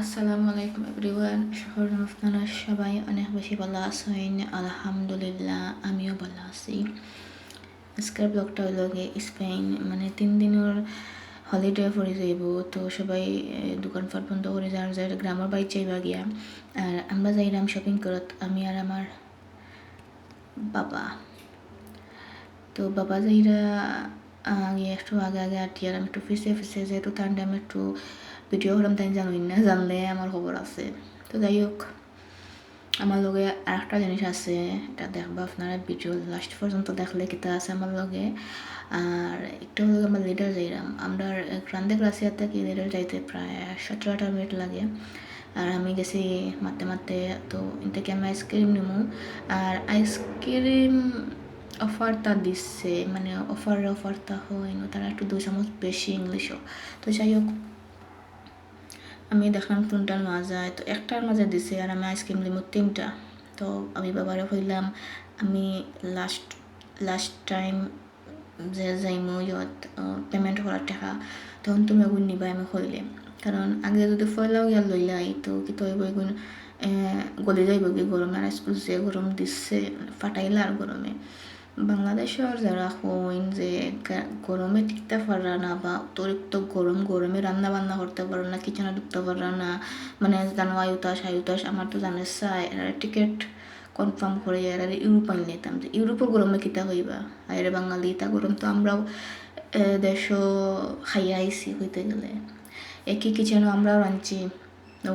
আসসালামু আলাইকুম এভরিওয়ান, শহর আপনারা সবাই অনেক বেশি ভালো আছেন, আলহামদুলিল্লাহ আমিও ভালো আছি। আজকের ব্লগটা হইল গিয়ে স্পেন মানে তিন দিনের হলিডে পড়ে যাইব, তো সবাই দোকান ফাট বন্ধ করে যার যার গ্রামের বাড়ি যাইবা গিয়া। আর আমরা যাইলাম শপিং করত, আমি আর আমার বাবা। তো বাবা যাইরা আগে একটু আগে আগে আটি আর আমি একটু ফিসে ফিসে যেহেতু তার আমি একটু ভিডিও করলাম তাই জানুই না জানলে আমার খবর আছে তো যাই হোক আমার লগে আর একটা জিনিস আছে এটা দেখবা আপনারা ভিডিও লাস্ট পর্যন্ত দেখলে কিতা আছে আমার লগে আর একটু হলে আমার লিডার যাইলাম আমরা গ্রান্দে গ্রাসিয়া থেকে লিডার যাইতে প্রায় সতেরো আঠারো মিনিট লাগে আর আমি গেছি মারতে মারতে তো থেকে আমি আইসক্রিম নিমু আর আইসক্রিম অফারটা দিচ্ছে মানে অফার অফারটা হয় তারা একটু দুই চামচ বেশি ইংলিশও তো যাই হোক আমি দেখলাম কোনটার মাজায়, তো একটার মাঝে দিছে আর আমি আইসক্রিম দিব তিনটা। তো আমি বাবারে হইলাম আমি লাস্ট লাস্ট টাইম যে যাইমো, ইয়ত পেমেন্ট করার টাকা, তখন তুমি এগুন নিবা আমি হইলে কারণ আগে যদি ফয়লাও গিয়া লইলাই, তো কি তো এগুন গলি যাইব কি গরমে? আর স্কুল যে গরম দিচ্ছে ফাটাইলা আর গরমে। বাংলাদেশের যারা হইন যে গরমে টিকতে পারা না বা অতিরিক্ত গরম, গরমে রান্না বান্না করতে পারো না, কিচেনে ঢুকতে পারো না মানে জানো আয়ুতাস আয়ুতাস, আমার তো জানে চাই টিকিট কনফার্ম করে এরা ইউরোপ আনি নিতাম যে, ইউরোপের গরমে কিতা হইবা? আরে বাঙালি, তা গরম তো আমরাও দেশ খাইয়া আইসি হইতে গেলে। একই কিচেনও আমরাও রাঁধছি,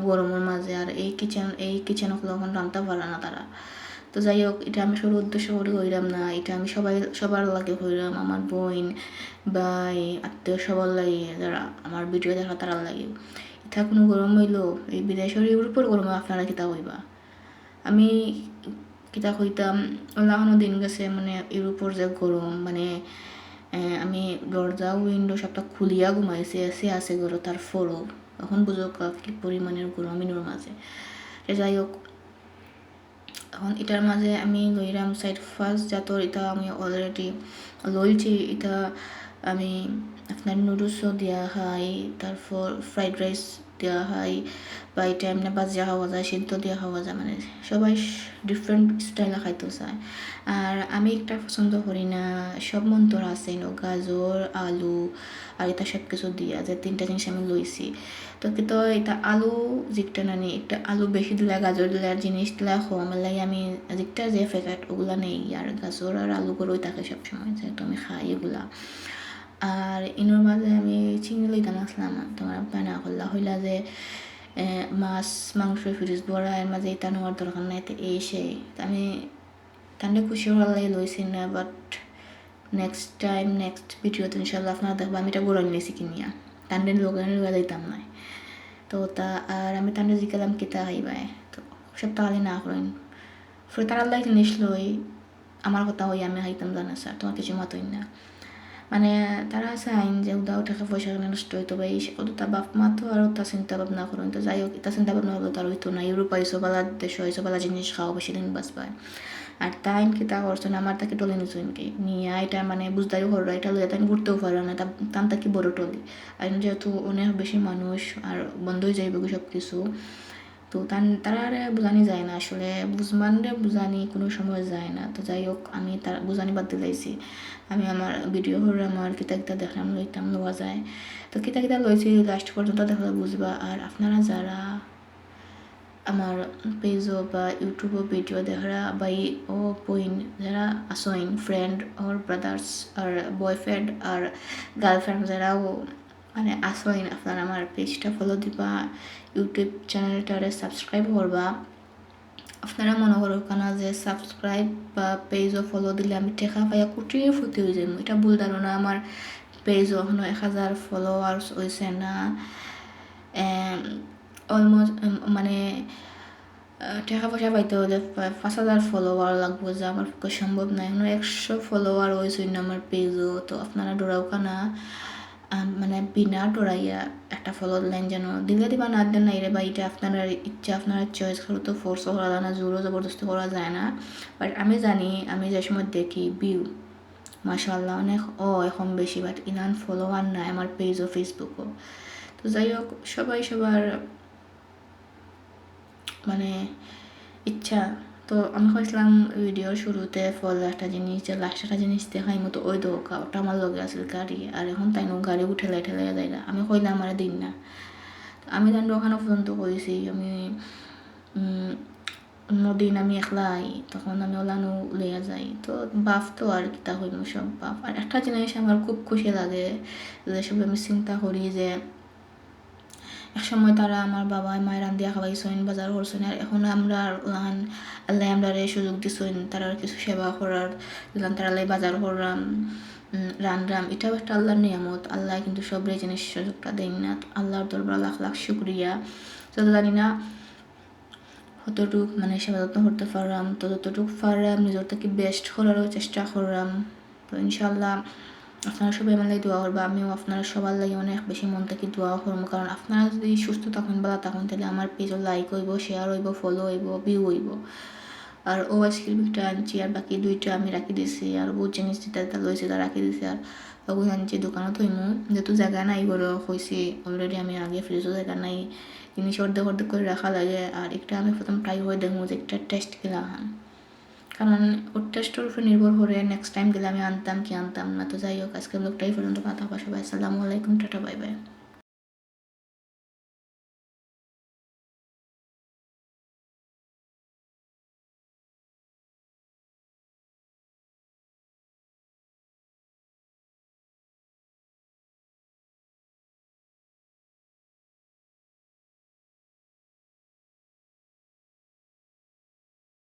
গরমের মাঝে, আর এই কিচেন এই কিচেন তখন রাঁধতে পারে না তারা। তো যাই হোক, এটা আমি সবার উদ্দেশ্য করে হইলাম না, এটা আমি সবাই, সবার লাগে হইলাম আমার বোন, ভাই, আত্মীয় সবার লাগে, যারা আমার ভিডিও দেখা তারা লাগে। এটা কোনো গরম হইল, এই বিদেশের ইউরোপের গরমে আপনারা কিতা হইবা আমি কিতা হইতাম লাগানো দিন গেছে মানে ইউরোপের যে গরম মানে আমি দরজা উইন্ডো সবটা খুলিয়া ঘুমাইছে, এসে আছে গরো তার ফরও এখন বুঝো কি পরিমাণের গরম ইনোর মাঝে। যাই হোক এখন এটার মাঝে আমি লইলাম সাইড ফার্স্ট জাতর এটা আমি অলরেডি লইছি, এটা আমি আপনার নুডলসও দিয়া খাই, তারপর ফ্রাইড রাইস দেওয়া হয়, বা এটা এমনি বাজিয়া খাওয়া যায়, সিদ্ধ দিয়ে খাওয়া যায় মানে সবাই ডিফারেন্ট স্টাইলে খাইতে চায়। আর আমি একটা পছন্দ করি না, সব মন্তর আছে গাজর, আলু, আর এটা সব কিছু দিয়া, যে তিনটা জিনিস আমি লইছি। তো কিন্তু এটা আলু যেটা নানি একটা আলু বেশি দিলে, গাজর দিলে জিনিস দিলে কম লাগে আমি যেটা যে ফেকাট ওগুলা নেই। আর গাজর আর আলু করেই থাকে সবসময়, যেহেতু আমি খাই এগুলা। আর ইনোর মাঝে আমি চিংড়ি লইতাম আসলাম, তোমার করলা হইলা যে মাছ, মাংস, ফ্রিজ বড়া এর মাঝে এটা নেওয়ার দরকার নাই, তো এই সেই। আমি তাহলে খুশি হওয়ার লাগে লইছি না বাট নেক্সট টাইম নেক্সট ভিডিওতে ইনশাল্লাহ আপনারা দেখব, আমি এটা গরম নিয়েছি কিনিয়া। তান্ডে লোক লুয়া দিতাম নাই। তো তা, আর আমি তান্ডে জিকালাম কিতা হইবাই তো সব তাহলে না করেন। ফলে তার আল্লাহ জিনিস লই আমার কথা হই আমি হাইতাম জানা, স্যার, তোমার কিছু মতই না। মানে তারা চাইন যে উদাও টাকা পয়সা কেন নষ্ট হইতো বা এই সকল তা বাপ মা তো আর তা চিন্তা ভাবনা করেন। তো যাই হোক এটা চিন্তা ভাবনা হলো তার হইতো না, ইউরোপ আইসো বালা দেশ হইসো বালা জিনিস খাওয়া বেশি দিন বাঁচবায়। আর তাই কি তা করছেন আমার তাকে টলে নিছো কি নিয়ে এটা মানে বুঝদারি হররা এটা লইয়া তাই ঘুরতেও পারে না তান তাকে বড় টলি। আর যেহেতু অনেক বেশি মানুষ আর বন্ধ হয়ে যাইবে সব কিছু তো তারা বুঝানি যায় না, আসলে বুঝমানরে বুঝানি কোনো সময় যায় না। তো যাই হোক, আমি তার, বুঝানি বাদ দিলাইছি আমি আমার ভিডিও করে আমার কিতা কিতা দেখলাম, লইতাম, লওয়া যায়। তো কিতা কিতা লইছি লাস্ট পর্যন্ত দেখলে বুঝবা। আর আপনারা যারা আমার পেজও বা ইউটিউবও ভিডিও দেখা বা ও বইন যারা আসইন ফ্রেন্ড ওর ব্রাদার্স আর বয়ফ্রেন্ড আর গার্লফ্রেন্ড যারাও মানে আসইন আপনারা আমার পেজটা ফলো দিবা ইউটিউব চ্যানেলটারে সাবস্ক্রাইব করবা। আপনারা মনে করো না যে সাবস্ক্রাইব বা পেজও ফলো দিলে আমি টেকা পাইয়া কুটিয়ে ফুটি হয়ে যাই এটা ভুল ধারণা আমার পেজও এখনও এক হাজার ফলোয়ার্স হয়েছে না। অলমোস্ট মানে টাকা পয়সা পাইতে হলে পাঁচ হাজার ফলোয়ার লাগবো যে আমার পক্ষে সম্ভব নয় এখনও একশো ফলোয়ার হয়েছে আমার পেজও তো, আপনারা ডোরাও কানা? মানে বিনা ডরাইয়া একটা ফলো দিলেন যেন দিলে দিবা না দেন না রে বা এটা আপনার ইচ্ছা, আপনার চয়েস করে তো ফোর্সও করা যায় না, জোরও জবরদস্তি করা যায় না। বাট আমি জানি, আমি যে সময় দেখি বিউ মাসাল্লাহ অনেক, ও, এখন বেশি বাট ইনান ফলোয়ার নাই আমার পেজ ও ফেসবুকও তো যাই হোক, সবাই সবার মানে ইচ্ছা তো আমি কইছিলাম ভিডিওর শুরুতে ফল একটা জিনিস যে লাস্ট একটা জিনিস দেখাই মতো ওই দোকা ওটা আমার লগে আছে গাড়ি। আর এখন তাই গাড়ি উঠে লাই ঠেলাই যায় না আমি কইলাম আমার দিন না। আমি জানি ওখানে পর্যন্ত কইছি, আমি অন্যদিন আমি একলাই, তখন আমি ওলানো লইয়া যাই। তো বাপ তো আর কিতা হইম সব বাপ। আর একটা জিনিস আমার খুব খুশি লাগে, যে সব আমি চিন্তা করি যে এক সময় তারা আমার বাবা মায়ের রান্দিয়া খাওয়াইছেন বাজার করছেন আর এখন আমরা আল্লাহ আমরা সুযোগ দিছেন, তারা কিছু সেবা করার তারা বাজার করলাম রানরাম এটাও একটা আল্লাহর নিয়ামত। আল্লাহ কিন্তু সব জিনিস সুযোগটা দেন না। আল্লাহর দরবার লাখ লাখ শুক্রিয়া। তো জানি না কতটুক মানে সেবা যত্ন করতে পারলাম, তো যতটুকু পারলাম, নিজের থেকে বেস্ট করারও চেষ্টা করলাম। তো ইনশাল্লাহ আপনারা সবাই আমার লাগে দোয়া করবা, আমিও আপনারা সবার লাগে অনেক বেশি মন থেকে দোয়া করব। কারণ আপনারা যদি সুস্থ থাকুন ভালো থাকুন তাহলে আমার পেজও লাইক হইব শেয়ার হইব ফলো হইব ভিউ হইব। আর ও আইসক্রিমটা আনছি, আর বাকি দুইটা আমি রাখি দিছি, আর বহুত জিনিস যেটা লইছে তা রাখি দিছি, আর ওগুলো আনছি দোকানত হইমু যেহেতু জায়গা নাই বড় হয়েছি অলরেডি আমি আগে ফ্রিজও জায়গা নাই, জিনিস অর্ধেক অর্ধেক করে রাখা লাগে, আর একটা আমি প্রথম ট্রাই করে দেখব যে একটা টেস্ট আন কারণ ওটা স্টোর উপর নির্ভর করে নেক্সট টাইম গেলে আমি আনতাম কি আনতাম না। তো যাই হোক আজকে ব্লগটাই পর্যন্ত কথা সবাই আসসালামু আলাইকুম, টাটা বাই বাই